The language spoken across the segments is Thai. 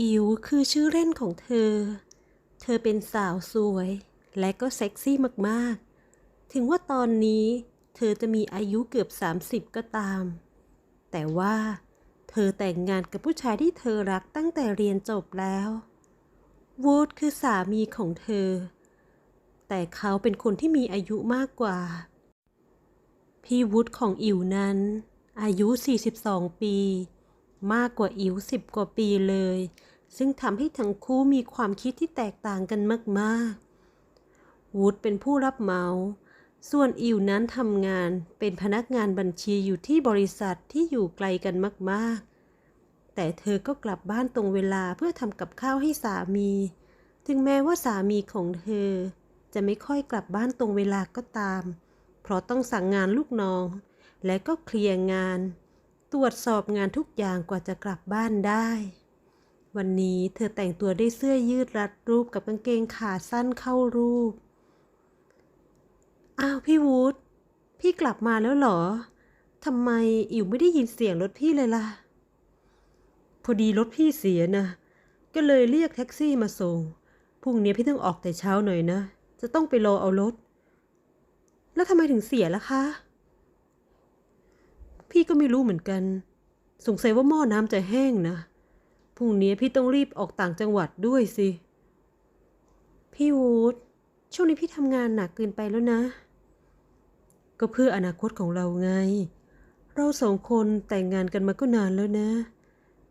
อิ๋วคือชื่อเล่นของเธอ เธอเป็นสาวสวย และก็เซ็กซี่มาก ๆ ถึงว่าตอนนี้เธอจะมีอายุเกือบ 30 ก็ตาม แต่ว่าเธอแต่งงานกับผู้ชายที่เธอรักตั้งแต่เรียนจบแล้ววูดคือสามีของเธอ แต่เขาเป็นคนที่มีอายุมากกว่า พี่วุฒของอิ๋วนั้น อายุ 42 ปี มากกว่าอิ๋ว10กว่าปีเลย ซึ่งทำให้ทั้งคู่มีความคิดที่แตกต่างกันมากๆวุฒเป็นผู้รับเหมา ส่วนอิ๋วนั้นทำงานเป็นพนักงานบัญชีอยู่ที่บริษัทที่อยู่ไกลกันมากๆ แต่เธอก็กลับบ้านตรงเวลาเพื่อทำกับข้าวให้สามี ถึงแม้ว่าสามีของเธอ จะไม่ค่อยกลับบ้านตรงเวลาก็ตาม เพราะต้องสั่งงานลูกน้อง และก็เคลียร์งาน รวจสอบงานทุกอย่างกว่าจะกลับบ้านได้ วันนี้เธอแต่งตัวด้วยเสื้อยืดรัดรูปกับกางเกงขาสั้นเข้ารูป อ้าวพี่วูดพี่กลับมาแล้วเหรอ ทำไมอิ๋วไม่ได้ยินเสียงรถพี่เลยล่ะ พอดีรถพี่เสียนะ ก็เลยเรียกแท็กซี่มาส่ง พรุ่งนี้พี่ต้องออกแต่เช้าหน่อยนะ จะต้องไปรอเอารถ แล้วทำไมถึงเสียล่ะคะ พี่ก็ไม่รู้เหมือนกัน สงสัยว่าหม้อน้ำจะแห้งนะพรุ่งนี้พี่ต้องรีบออกต่างจังหวัดด้วยสิ พี่วูดช่วงนี้พี่ทำงานหนักเกินไปแล้วนะ ก็เพื่ออนาคตของเราไง เราสองคนแต่งงานกันมาก็นานแล้วนะ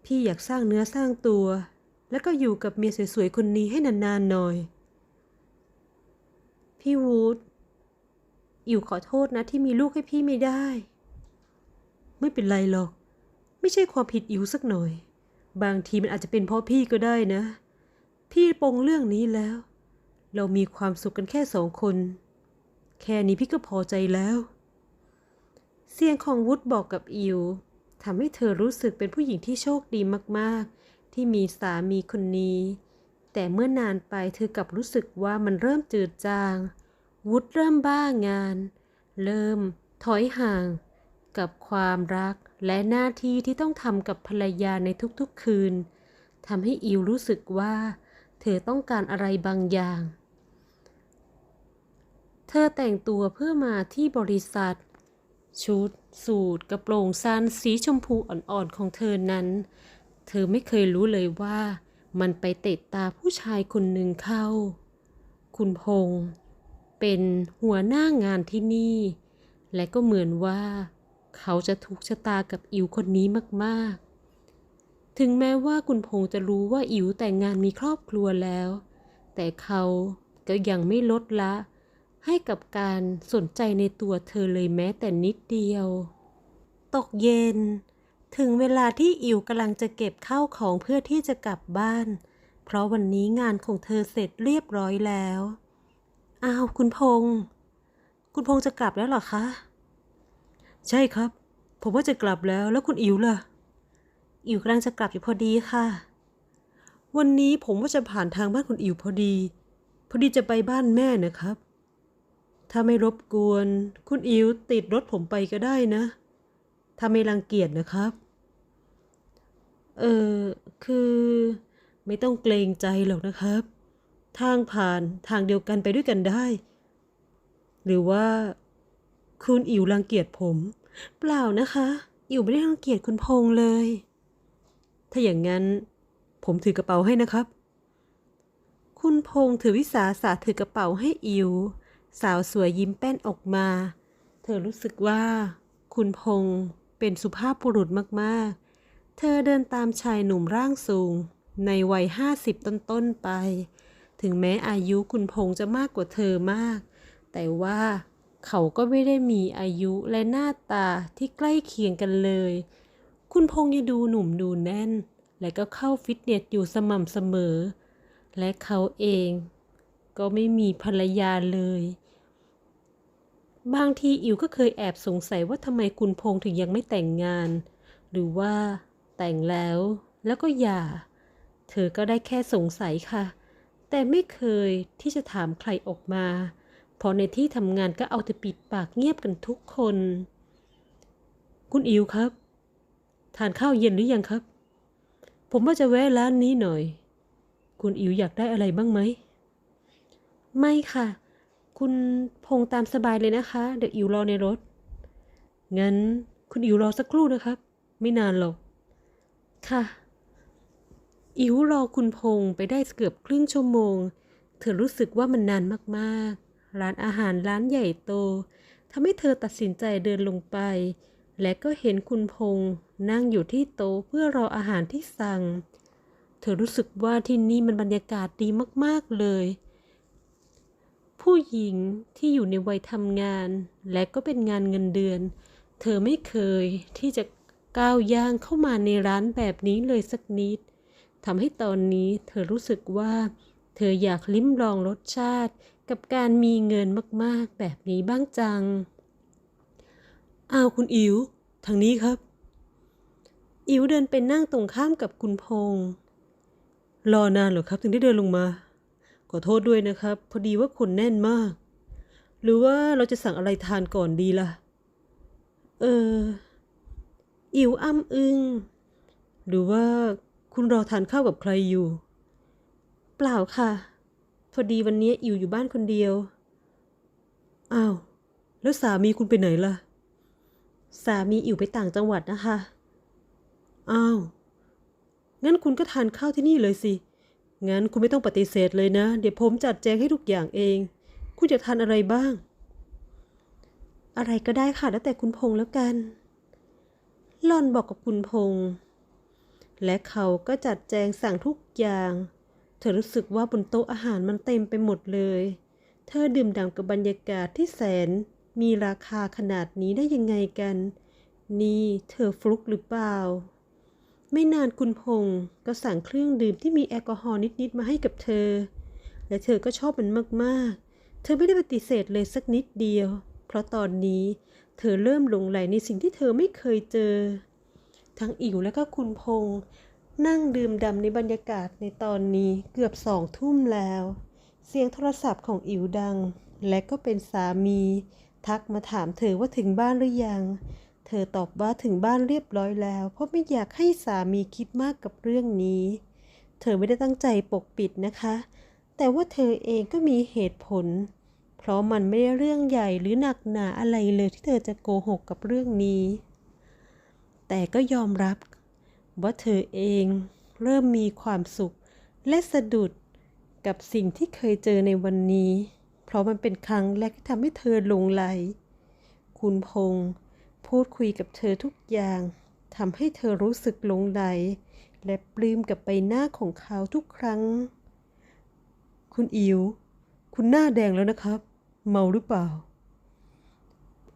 พี่อยากสร้างเนื้อสร้างตัว แล้วก็อยู่กับเมียสวยๆคนนี้ให้นานๆหน่อย พี่วูดอิวขอโทษนะที่มีลูกให้พี่ไม่ได้ ไม่เป็นไรหรอก ไม่ใช่ความผิดอิวสักหน่อย บางทีมันอาจจะเป็นเพราะพี่ก็ได้นะ พี่ปงเรื่องนี้แล้ว เรามีความสุขกันแค่สองคน แค่นี้พี่ก็พอใจแล้ว เสียงของวุฒบอกกับอิวทำให้เธอรู้สึกเป็นผู้หญิงที่โชคดีมากๆ ที่มีสามีคนนี้ แต่เมื่อนานไปเธอกลับรู้สึกว่ามันเริ่มจืดจาง วุฒเริ่มบ้างาน เริ่มถอยห่าง กับความรักและหน้าที่ที่ต้องทำกับภรรยาในทุกๆคืนทำให้อิวรู้สึกว่า เธอต้องการอะไรบางอย่าง เธอแต่งตัวเพื่อมาที่บริษัท ชุด สูทกระโปรงสั้นสีชมพูอ่อนๆของเธอนั้น เธอไม่เคยรู้เลยว่ามันไปเตะตาผู้ชายคนหนึ่งเข้า คุณพงษ์เป็นหัวหน้างานที่นี่ และก็เหมือนว่า เขาจะถูกชะตากับอิ๋วคนนี้มากๆ ถึงแม้ว่าคุณพงษ์จะรู้ว่าอิ๋วแต่งงานมีครอบครัวแล้ว แต่เขาก็ยังไม่ลดละ ให้กับการสนใจในตัวเธอเลยแม้แต่นิดเดียว ตกเย็น ถึงเวลาที่อิ๋วกำลังจะเก็บข้าวของเพื่อที่จะกลับบ้าน เพราะวันนี้งานของเธอเสร็จเรียบร้อยแล้ว อ้าว คุณพงษ์คุณพงษ์จะกลับแล้วเหรอคะ ใช่ครับ ผมว่าจะกลับแล้วแล้วคุณอิ๋วล่ะ อิ๋วกำลังจะกลับอยู่พอดีค่ะ วันนี้ผมว่าจะผ่านทางบ้านคุณอิ๋วพอดี พอดีจะไปบ้านแม่นะครับ ถ้าไม่รบกวน คุณอิ๋วติดรถผมไปก็ได้นะ ถ้าไม่รังเกียจนะครับ เออคือ ไม่ต้องเกรงใจหรอกนะครับ ทางผ่านทางเดียวกันไปด้วยกันได้ หรือว่า คุณอิ๋วรังเกียจผม เปล่านะคะ อิ๋วไม่ได้รังเกียจคุณพงษ์เลย ถ้าอย่างนั้น ผมถือกระเป๋าให้นะครับ คุณพงษ์ถือวิสาสะถือกระเป๋าให้อิ๋วสาวสวยยิ้มแป้นออกมา เธอรู้สึกว่า คุณพงษ์เป็นสุภาพบุรุษมากๆ เธอเดินตามชายหนุ่มร่างสูง ในวัยห้าสิบต้นๆไป ถึงแม้อายุคุณพงษ์จะมากกว่าเธอมาก แต่ว่า เขาก็ไม่ได้มีอายุและหน้าตาที่ใกล้เคียงกันเลย คุณพงษ์ยังดูหนุ่มดูแน่น และก็เข้าฟิตเนสอยู่สม่ำเสมอ และเขาเองก็ไม่มีภรรยาเลย บางทีอิ๋วก็เคยแอบสงสัยว่าทำไมคุณพงษ์ถึงยังไม่แต่งงาน หรือว่าแต่งแล้วแล้วก็หย่า เธอก็ได้แค่สงสัยค่ะ แต่ไม่เคยที่จะถามใครออกมา พราะในที่ทำงานก็เอาแต่ปิดปากเงียบกันทุกคน คุณอิวครับ ทานข้าวเย็นหรือยังครับ ผมว่าจะแวะร้านนี้หน่อย คุณอิ๋วอยากได้อะไรบ้างไหม ไม่ค่ะ คุณพงษ์ตามสบายเลยนะคะ เดี๋ยวอิ๋วรอในรถ งั้นคุณอิ๋วรอสักครู่นะครับ ไม่นานหรอก ค่ะ อิ๋วรอคุณพงษ์ไปได้เกือบครึ่งชั่วโมง เธอรู้สึกว่ามันนานมากๆ ร้านอาหารร้านใหญ่โตทำให้เธอตัดสินใจเดินลงไป และก็เห็นคุณพงษ์นั่งอยู่ที่โต๊ะเพื่อรออาหารที่สั่ง เธอรู้สึกว่าที่นี่มันบรรยากาศดีมากๆเลย ผู้หญิงที่อยู่ในวัยทำงาน และก็เป็นงานเงินเดือน เธอไม่เคยที่จะก้าวย่างเข้ามาในร้านแบบนี้เลยสักนิดทำให้ตอนนี้เธอรู้สึกว่า เธออยากลิ้มลองรสชาติ กับการมีเงินมากๆแบบนี้บ้างจัง อ้าวคุณอิ๋วทางนี้ครับ อิ๋วเดินไปนั่งตรงข้ามกับคุณพงษ์รอนานเหรอครับถึงได้เดินลงมา ขอโทษด้วยนะครับ พอดีว่าคนแน่นมาก หรือว่าเราจะสั่งอะไรทานก่อนดีล่ะ เออ อิ๋วอ้ำอึงหรือว่าคุณรอทานข้าวกับใครอยู่ เปล่าค่ะ พอดีวันนี้อิ๋วอยู่บ้านคนเดียว อ้าว แล้วสามีคุณไปไหนล่ะ สามีอิ๋วไปต่างจังหวัดนะคะ อ้าว งั้นคุณก็ทานข้าวที่นี่เลยสิ งั้นคุณไม่ต้องปฏิเสธเลยนะ เดี๋ยวผมจัดแจงให้ทุกอย่างเอง คุณจะทานอะไรบ้าง อะไรก็ได้ค่ะ แล้วแต่คุณพงษ์แล้วกันหลอนบอกกับคุณพงษ์และเขาก็จัดแจงสั่งทุกอย่าง ธอรู้สึกว่าบนโต๊ะอาหารมันเต็มไปหมดเลย เธอดื่มด่ำกับบรรยากาศที่แสน มีราคาขนาดนี้ได้ยังไงกัน นี่เธอฟลุกหรือเปล่า ไม่นานคุณพงษ์ก็สั่งเครื่องดื่มที่มีแอลกอฮอล์นิดๆมาให้กับเธอ และเธอก็ชอบมันมากๆ เธอไม่ได้ปฏิเสธเลยสักนิดเดียว เพราะตอนนี้เธอเริ่มหลงไหลในสิ่งที่เธอไม่เคยเจอ ทั้งอิ๋วและก็คุณพงษ์ นั่งดื่มด่ำในบรรยากาศในตอนนี้เกือบสองทุ่มแล้ว เสียงโทรศัพท์ของอิ๋วดัง และก็เป็นสามี ทักมาถามเธอว่าถึงบ้านหรือยัง เธอตอบว่าถึงบ้านเรียบร้อยแล้ว เพราะไม่อยากให้สามีคิดมากกับเรื่องนี้ เธอไม่ได้ตั้งใจปกปิดนะคะ แต่ว่าเธอเองก็มีเหตุผล เพราะมันไม่ได้เรื่องใหญ่หรือหนักหนาอะไรเลยที่เธอจะโกหกกับเรื่องนี้แต่ก็ยอมรับ ว่าเธอเองเริ่มมีความสุขและสะดุดกับสิ่งที่เคยเจอในวันนี้ เพราะมันเป็นครั้งแรกที่ทำให้เธอหลงไหล คุณพงษ์พูดคุยกับเธอทุกอย่างทำให้เธอรู้สึกหลงไหล และปลื้มกับใบหน้าของเขาทุกครั้ง คุณอิว๋วคุณหน้าแดงแล้วนะครับ เมาหรือเปล่า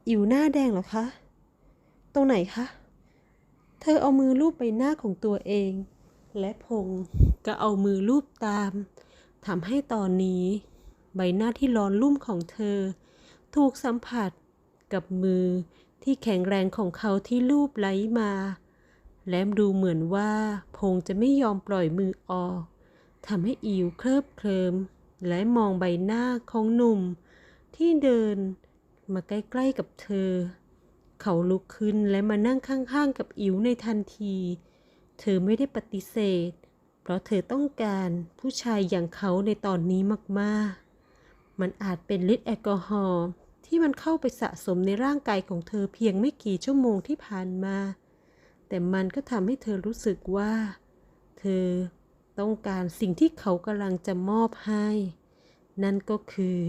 อิ๋วหน้าแดงเหรอคะ ตรงไหนคะ เธอเอามือลูบใบหน้าของตัวเอง และพงก็เอามือลูบตามทำให้ตอนนี้ ใบหน้าที่ร้อนรุ่มของเธอ ถูกสัมผัสกับมือที่แข็งแรงของเขาที่ลูบไหลมา และดูเหมือนว่าพงจะไม่ยอมปล่อยมือออกทำให้อิวเคลิบเคลิมและมองใบหน้าของหนุ่ม ที่เดินมาใกล้ๆกับเธอ เขาลุกขึ้นและมานั่งข้างๆกับอิ๋วในทันที เธอไม่ได้ปฏิเสธ เพราะเธอต้องการผู้ชายอย่างเขาในตอนนี้มากๆ มันอาจเป็นฤทธิ์แอลกอฮอล์ที่มันเข้าไปสะสมในร่างกายของเธอเพียงไม่กี่ชั่วโมงที่ผ่านมา แต่มันก็ทำให้เธอรู้สึกว่า เธอต้องการสิ่งที่เขากำลังจะมอบให้ นั่นก็คือ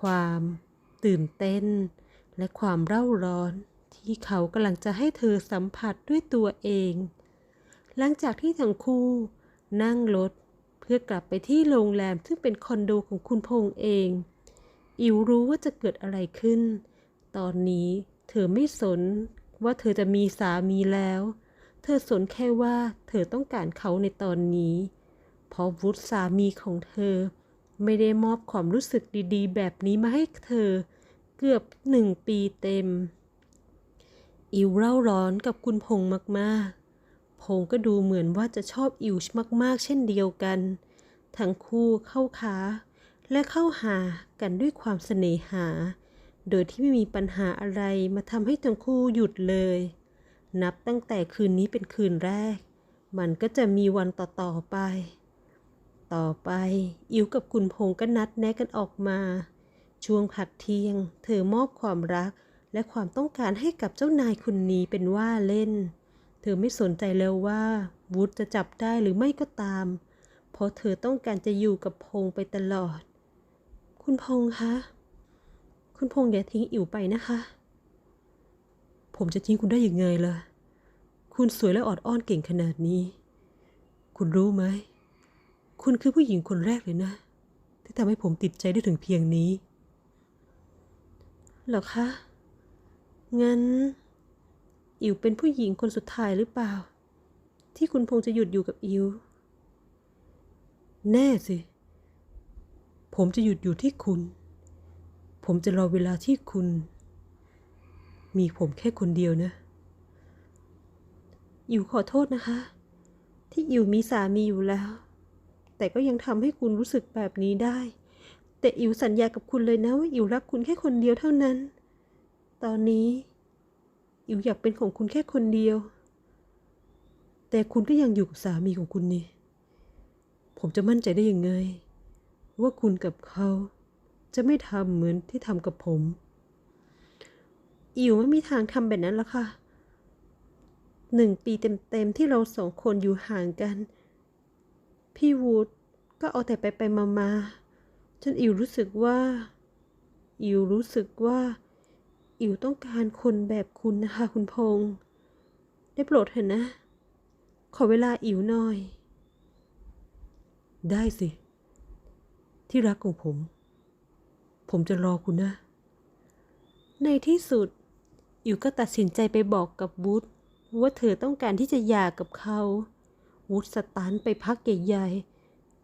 ความตื่นเต้น และความเร่าร้อน ที่เขากำลังจะให้เธอสัมผัสด้วยตัวเอง หลังจากที่ทั้งคู่นั่งรถเพื่อกลับไปที่โรงแรมซึ่งเป็นคอนโดของคุณพงษ์เอง อิวรู้ว่าจะเกิดอะไรขึ้น ตอนนี้เธอไม่สนว่าเธอจะมีสามีแล้ว เธอสนแค่ว่าเธอต้องการเขาในตอนนี้ เพราะวุฒิสามีของเธอ ไม่ได้มอบความรู้สึกดีๆ แบบนี้มาให้เธอ เกือบหนึ่งปีเต็ม อิวเร่าร้อนกับคุณพงษ์มากๆ พงษ์ก็ดูเหมือนว่าจะชอบอิวมากๆ เช่นเดียวกัน ทั้งคู่เข้าขาและเข้าหากันด้วยความเสน่หา โดยที่ไม่มีปัญหาอะไรมาทำให้ทั้งคู่หยุดเลย นับตั้งแต่คืนนี้เป็นคืนแรก มันก็จะมีวันต่อ ๆ ไป ต่อไป อิวกับคุณพงษ์ก็นัดแนะกันออกมา ช่วงพักเที่ยง เธอมอบความรักและความต้องการให้กับเจ้านายคนนี้เป็นว่าเล่น เธอไม่สนใจแล้วว่าวุฒจะจับได้หรือไม่ก็ตาม เพราะเธอต้องการจะอยู่กับพงษ์ไปตลอด คุณพงษ์คะ คุณพงษ์อย่าทิ้งอิ๋วไปนะคะ ผมจะทิ้งคุณได้ยังไงล่ะ คุณสวยและออดอ้อนเก่งขนาดนี้ คุณรู้ไหม คุณคือผู้หญิงคนแรกเลยนะ ที่ทำให้ผมติดใจได้ถึงเพียงนี้ เหรอคะ งั้น อิ๋วเป็นผู้หญิงคนสุดท้ายหรือเปล่า ที่คุณพงษ์จะหยุดอยู่กับอิ๋วแน่สิ ผมจะหยุดอยู่ที่คุณ ผมจะรอเวลาที่คุณ มีผมแค่คนเดียวนะ อิ๋วขอโทษนะคะ ที่อิ๋วมีสามีอยู่แล้ว แต่ก็ยังทำให้คุณรู้สึกแบบนี้ได้ แต่อิ๋วสัญญากับคุณเลยนะว่าอิ๋วรักคุณแค่คนเดียวเท่านั้น ตอนนี้ อิ๋วอยากเป็นของคุณแค่คนเดียว แต่คุณก็ยังอยู่กับสามีของคุณนี่ ผมจะมั่นใจได้ยังไง ว่าคุณกับเขาจะไม่ทำเหมือนที่ทำกับผม อิ๋วไม่มีทางทำแบบนั้นหรอกค่ะ หนึ่งปีเต็มๆที่เราสองคนอยู่ห่างกัน พี่วูดก็เอาแต่ไปไปมามา ๆจนอิวรู้สึกว่า อิวรู้สึกว่า อิวต้องการคนแบบคุณนะคะคุณพงษ์ได้โปรดเถอะนะ ขอเวลาอิวหน่อย ได้สิ ที่รักของผม ผมจะรอคุณนะ ในที่สุด อิวก็ตัดสินใจไปบอกกับวูดว่าเธอต้องการที่จะหย่ากับเขาวูดสตันไปพักใหญ่ๆ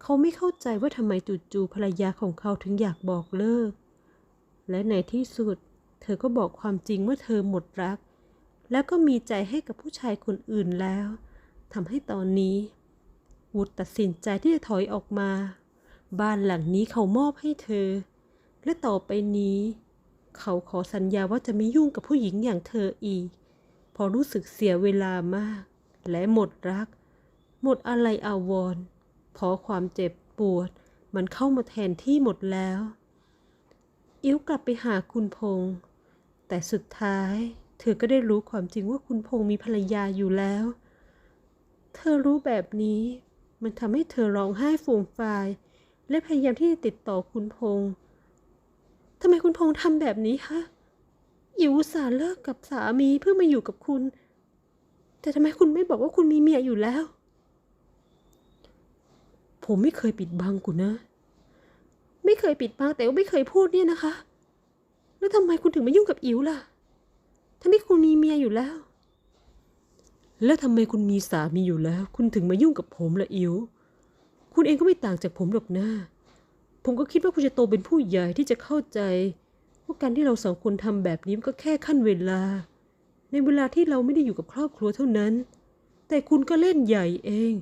เขาไม่เข้าใจว่าทำไมจู่ๆภรรยาของเขาถึงอยากบอกเลิก และในที่สุด เธอก็บอกความจริงว่าเธอหมดรัก แล้วก็มีใจให้กับผู้ชายคนอื่นแล้วทำให้ตอนนี้วูดตัดสินใจที่จะถอยออกมา บ้านหลังนี้เขามอบให้เธอ และต่อไปนี้ เขาขอสัญญาว่าจะไม่ยุ่งกับผู้หญิงอย่างเธออีก พอรู้สึกเสียเวลามาก และหมดรัก หมดอะไรอาวรณ์ เพราะความเจ็บปวดมันเข้ามาแทนที่หมดแล้ว อิ๋วกลับไปหาคุณพงษ์แต่สุดท้าย เธอก็ได้รู้ความจริงว่าคุณพงษ์มีภรรยาอยู่แล้ว เธอรู้แบบนี้ มันทำให้เธอร้องไห้ฟูมฟาย และพยายามที่จะติดต่อคุณพงษ์ทำไมคุณพงษ์ทำแบบนี้คะอิ๋วสาเลิกกับสามีเพื่อมาอยู่กับคุณ แต่ทำไมคุณไม่บอกว่าคุณมีเมียอยู่แล้ว ผมไม่เคยปิดบังคุณนะ ไม่เคยปิดบังแต่ว่าไม่เคยพูดเนี่ยนะคะ แล้วทำไมคุณถึงมายุ่งกับอิ๋วล่ะ ทั้งที่คุณมีเมียอยู่แล้ว แล้วทำไมคุณมีสามีอยู่แล้ว คุณถึงมายุ่งกับผมล่ะอิ๋วคุณเองก็ไม่ต่างจากผมหรอกนะผมก็คิดว่าคุณจะโตเป็นผู้ใหญ่ที่จะเข้าใจว่าการที่เราสองคนทำแบบนี้มันก็แค่ขั้นเวลา ในเวลาที่เราไม่ได้อยู่กับครอบครัวเท่านั้น แต่คุณก็เล่นใหญ่เอง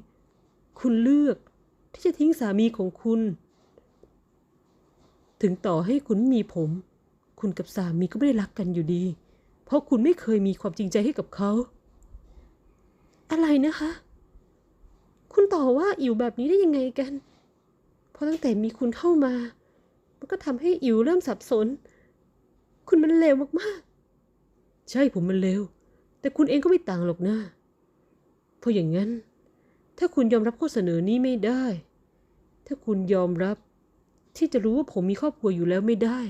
คุณเลือก ที่จะทิ้งสามีของคุณ ถึงต่อให้คุณมีผม คุณกับสามีก็ไม่ได้รักกันอยู่ดี เพราะคุณไม่เคยมีความจริงใจให้กับเขา อะไรนะคะ คุณต่อว่าอิ๋วแบบนี้ได้ยังไงกัน เพราะตั้งแต่มีคุณเข้ามา มันก็ทำให้อิ๋วเริ่มสับสน คุณมันเลวมากๆ ใช่ผมมันเลวแต่คุณเองก็ไม่ต่างหรอกนะเพราะอย่างนั้น ถ้าคุณยอมรับข้อเสนอนี้ไม่ได้ ถ้าคุณยอมรับที่จะรู้ว่าผมมีครอบครัวอยู่แล้วไม่ได้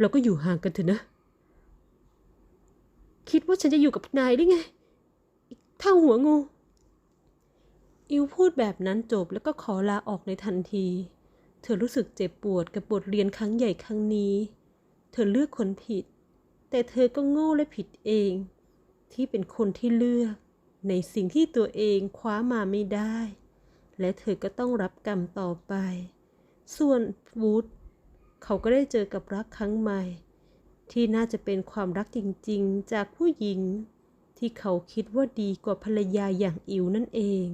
เราก็อยู่ห่างกันเถอะนะ คิดว่าฉันจะอยู่กับนายได้ไงเท่าหัวงู อิวพูดแบบนั้นจบแล้วก็ขอลาออกในทันที เธอรู้สึกเจ็บปวดกับบทเรียนครั้งใหญ่ครั้งนี้ เธอเลือกคนผิด แต่เธอก็โง่และผิดเอง ที่เป็นคนที่เลือก ในสิ่งที่ตัวเองคว้ามาไม่ได้ และเธอก็ต้องรับกรรมต่อไป ส่วนวูดเขาก็ได้เจอกับรักครั้งใหม่ ที่น่าจะเป็นความรักจริงๆ จากผู้หญิง ที่เขาคิดว่าดีกว่าภรรยาอย่างอิวนั่นเอง